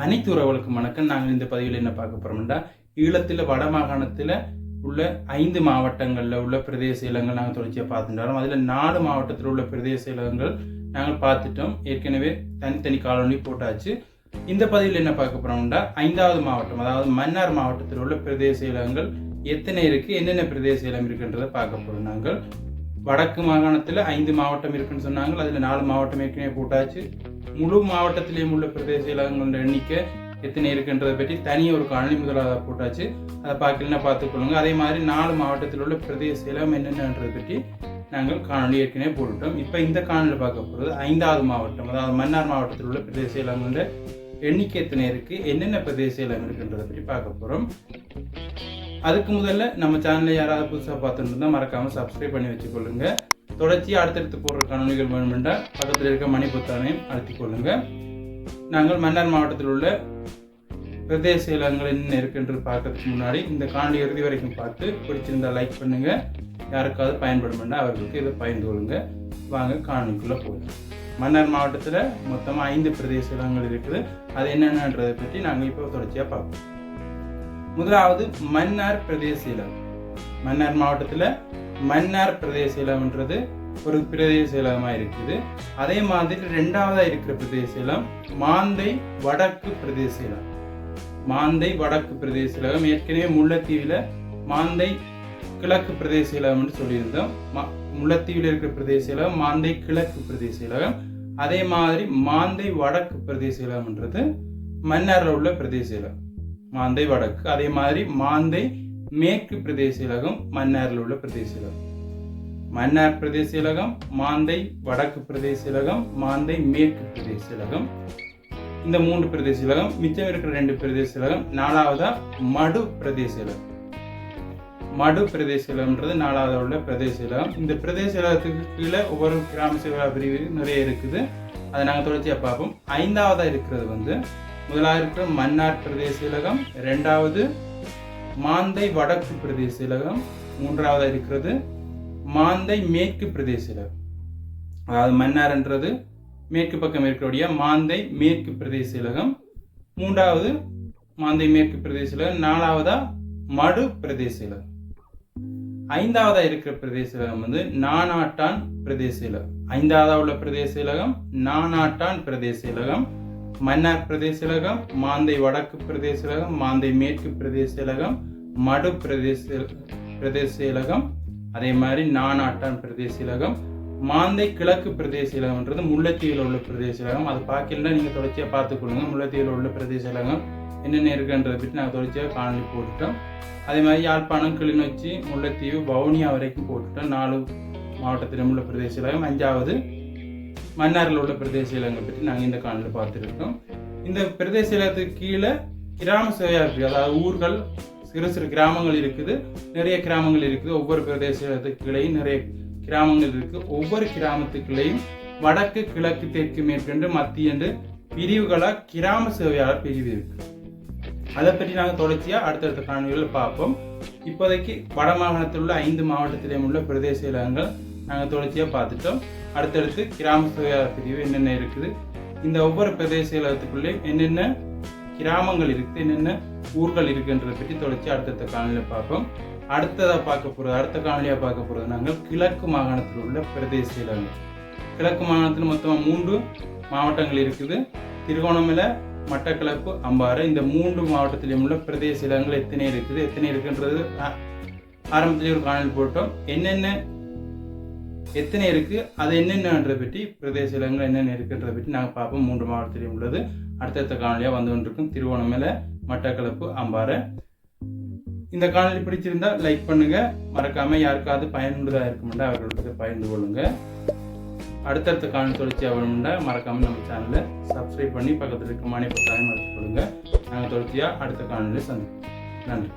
அனைத்து உறவுகளுக்கும் வணக்கம். நாங்கள் இந்த பதிவில் என்ன பார்க்க போறோம்னா ஈழத்தில் வட மாகாணத்தில் உள்ள ஐந்து மாவட்டங்களில் உள்ள பிரதேச இலங்கள் நாங்கள் தொடர்ச்சியாக பார்த்துட்டாலும் அதில் நாலு மாவட்டத்தில் உள்ள பிரதேச இலங்கள் நாங்கள் பார்த்துட்டோம். ஏற்கனவே தனித்தனி காலனி போட்டாச்சு. இந்த பதிவில் என்ன பார்க்க போறோம்னா ஐந்தாவது மாவட்டம் அதாவது மன்னார் மாவட்டத்தில் உள்ள பிரதேச இலங்கள் எத்தனை இருக்கு என்னென்ன பிரதேச இலம் இருக்குன்றதை பார்க்க போறோம் நாங்கள். வடக்கு மாகாணத்தில் ஐந்து மாவட்டம் இருக்குன்னு சொன்னாங்க. அதில் நாலு மாவட்டம் ஏற்கனவே போட்டாச்சு. முழு மாவட்டத்திலேயும் உள்ள பிரதேச இலங்களோட எண்ணிக்கை எத்தனை இருக்குன்றதை பற்றி தனி ஒரு காணொலி முதலாக போட்டாச்சு. அதை பார்க்கலன்னா பார்த்துக்கொள்ளுங்க. அதே மாதிரி நாலு மாவட்டத்தில் உள்ள பிரதேச இலம் என்னென்னன்றதை பற்றி நாங்கள் காணொலி ஏற்கனவே போட்டுட்டோம். இப்போ இந்த காணொலி பார்க்க போகிறது ஐந்தாவது மாவட்டம். அதாவது மன்னார் மாவட்டத்தில் உள்ள பிரதேச இலங்களோட எண்ணிக்கை எத்தனை இருக்குது என்னென்ன பிரதேச இலம் இருக்குன்றதை பற்றி பார்க்க போகிறோம் அதுக்கு முதல்ல நம்ம சேனலை யாராவது புதுசாக பார்த்துட்டு இருந்தால் மறக்காமல் சப்ஸ்கிரைப் பண்ணி வச்சுக்கொள்ளுங்க. தொடர்ச்சியாக அடுத்தடுத்து போடுற காணொலிகள் வேணுமென்றால் பக்கத்தில் இருக்க மணி புத்தானையும் அழுத்திக் கொள்ளுங்கள் நாங்கள் மன்னார் மாவட்டத்தில் உள்ள பிரதேச செயலகங்கள் என்ன இருக்குன்றது பார்க்கறதுக்கு முன்னாடி இந்த காணொலி இறுதி வரைக்கும் பார்த்து பிடிச்சிருந்தா லைக் பண்ணுங்க. யாருக்காவது பயன்படுமெண்டா அவர்களுக்கு இதை பயந்து கொள்ளுங்க. வாங்க காணொலிக்குள்ளே போகலாம். மன்னார் மாவட்டத்தில் மொத்தமாக ஐந்து பிரதேச இலங்கள் இருக்குது. அது என்னென்னன்றதை பற்றி நாங்கள் இப்போ தொடர்ச்சியாக பார்ப்போம். முதலாவது மன்னார் பிரதேச இலம் மன்னார் மாவட்டத்தில் மன்னார் பிரதேச இலம்ன்றது ஒரு பிரதேச இலமாக இருக்குது. அதே மாதிரி ரெண்டாவதாக இருக்கிற பிரதேச இலம் மாந்தை வடக்கு பிரதேச இலம் மாந்தை வடக்கு பிரதேச இலம் ஏற்கனவே முல்லைத்தீவில் மாந்தை கிழக்கு பிரதேச இலகம்னு சொல்லியிருந்தோம். மா- முல்லைத்தீவில் இருக்கிற பிரதேச இலகம் மாந்தை கிழக்கு பிரதேச இலம் அதே மாதிரி மாந்தை வடக்கு பிரதேச இலம்ன்றது மன்னாரில் உள்ள பிரதேச இலம் மாந்தை வடக்கு. அதே மாதிரி மாந்தை மேற்கு பிரதேச இலகம் மன்னாரில் உள்ள பிரதேச இலகம். மன்னார் பிரதேச இலகம் மாந்தை வடக்கு பிரதேச இலகம் மாந்தை மேற்கு பிரதேச இலகம். இந்த மூன்று பிரதேச இலகம் மிச்சம் இருக்கிற ரெண்டு பிரதேச இலகம் நாலாவதா மடு பிரதேச இலகம். மடு பிரதேச இலகம்ன்றது நாலாவது உள்ள பிரதேச இலகம். இந்த பிரதேச இலகத்துக்கு கீழே ஒவ்வொரு கிராம சேவா பிரிவு நிறைய இருக்குது. அதை நாங்கள் தொடர்ச்சியாக பார்ப்போம். ஐந்தாவதாக இருக்கிறது வந்து முதலாக இருக்கிற மன்னார் பிரதேச இலகம் ரெண்டாவது மாந்தை வடக்கு பிரதேச இலகம் மூன்றாவதாக இருக்கிறது. மாந்தை மேற்கு பிரதேச இலகம். அதாவது மன்னார்ன்றது மேற்கு பக்கம் இருக்கக்கூடிய மாந்தை மேற்கு பிரதேச இலகம். மூன்றாவது மாந்தை மேற்கு பிரதேச இலகம். நாலாவதா மடு பிரதேச இலகம். ஐந்தாவதா இருக்கிற பிரதேச இலகம் வந்து நானாட்டான் பிரதேச இலகம். ஐந்தாவதா உள்ள பிரதேச இலகம் நானாட்டான் பிரதேச இலகம். மன்னார் பிரதேசலகம் மாந்தை வடக்கு பிரதேசலகம் மாந்தை மேற்கு பிரதேசலகம் மடு பிரதேச பிரதேசலகம் அதே மாதிரி நானாட்டான் பிரதேசலகம் மாந்தை கிழக்கு பிரதேச இலகம்ன்றது முல்லைத்தீவில் உள்ள பிரதேச இலகம் அது பார்க்கலன்னா நீங்கள் தொடர்ச்சியாக பார்த்துக்கொள்ளுங்க. முல்லைத்தீவில் உள்ள பிரதேச இலகம் என்னென்ன இருக்குன்றதை பற்றி நாங்கள் தொடர்ச்சியாக காணொலி போட்டுட்டோம். அதே மாதிரி யாழ்ப்பாணம் கிளிநொச்சி முல்லைத்தீவு வவுனியா வரைக்கும் போட்டுட்டோம். நாலு மாவட்டத்திலும் உள்ள பிரதேசலகம் அஞ்சாவது மன்னாரில் உள்ள பிரதேச இலங்கை பற்றி நாங்கள் இந்த காணொலியில் பார்த்துருக்கோம். இந்த பிரதேச இலகத்துக்கு கீழே கிராம சேவையாக இருக்குது அதாவது ஊர்கள் சிறு சிறு கிராமங்கள் இருக்குது. நிறைய கிராமங்கள் இருக்குது. ஒவ்வொரு பிரதேச இலகத்துக்கு கீழேயும் நிறைய கிராமங்கள் இருக்குது ஒவ்வொரு கிராமத்துக்குள்ளேயும் வடக்கு கிழக்கு தெற்கு மேற்கென்று மத்திய என்று பிரிவுகளாக கிராம சேவையாளர் பிரிவு இருக்கு. அதை பற்றி நாங்கள் தொடர்ச்சியாக அடுத்தடுத்த காணொலிகளில் பார்ப்போம். இப்போதைக்கு வட மாகாணத்தில் உள்ள ஐந்து மாவட்டத்திலேயும் உள்ள பிரதேச இலங்கள் நாங்கள் தொடர்ச்சியாக பார்த்துட்டோம். அடுத்தடுத்து கிராம சேவையாளர் பிரிவு என்னென்ன இருக்குது? இந்த ஒவ்வொரு பிரதேச இலகத்துக்குள்ளேயும் என்னென்ன கிராமங்கள் இருக்குது என்னென்ன ஊர்கள் இருக்குன்றதை பற்றி தொடர்ச்சி அடுத்தடுத்த காணொலியில் பார்ப்போம். அடுத்ததாக பார்க்க போகிறது அடுத்த காணொலியாக பார்க்க போகிறது நாங்கள் கிழக்கு மாகாணத்தில் உள்ள பிரதேச இலகங்கள் கிழக்கு மாகாணத்தில் மொத்தமாக மூன்று மாவட்டங்கள் இருக்குது. திருகோணமலை மட்டக்களப்பு அம்பாறை. இந்த மூன்று மாவட்டத்திலும் உள்ள பிரதேச இடங்கள் எத்தனை இருக்குது எத்தனை இருக்குன்றது ஆ- ஆரம்பத்திலே ஒரு காணல் போட்டோம். என்னென்ன எத்தனை இருக்குது அது என்னென்னன்றதை பற்றி பிரதேச இலங்கள் என்னென்ன இருக்குன்றதை பற்றி நாங்கள் பார்ப்போம். மூன்று மாவட்டத்திலையும் உள்ளது. அடுத்தடுத்த காணொலியாக வந்து கொண்டிருக்கும் திருவோணமலை மட்டக்களப்பு அம்பாறை இந்த காணொலி பிடிச்சிருந்தா லைக் பண்ணுங்கள் மறக்காமல் யாருக்காவது பயனுள்ளதாக இருக்குமெண்டா அவர்களுக்கு பகிர்ந்து கொள்ளுங்கள் அடுத்தடுத்த காணொலி தொடர்ச்சி ஆகணும்னா மறக்காமல் நம்ம சேனலை சப்ஸ்கிரைப் பண்ணி பக்கத்தில் இருக்க மணி பத்தாயிரம் வச்சுக்கொள்ளுங்க நாங்கள் தொடர்ச்சியாக அடுத்த காணொலியில் சந்திப்போம். நன்றி.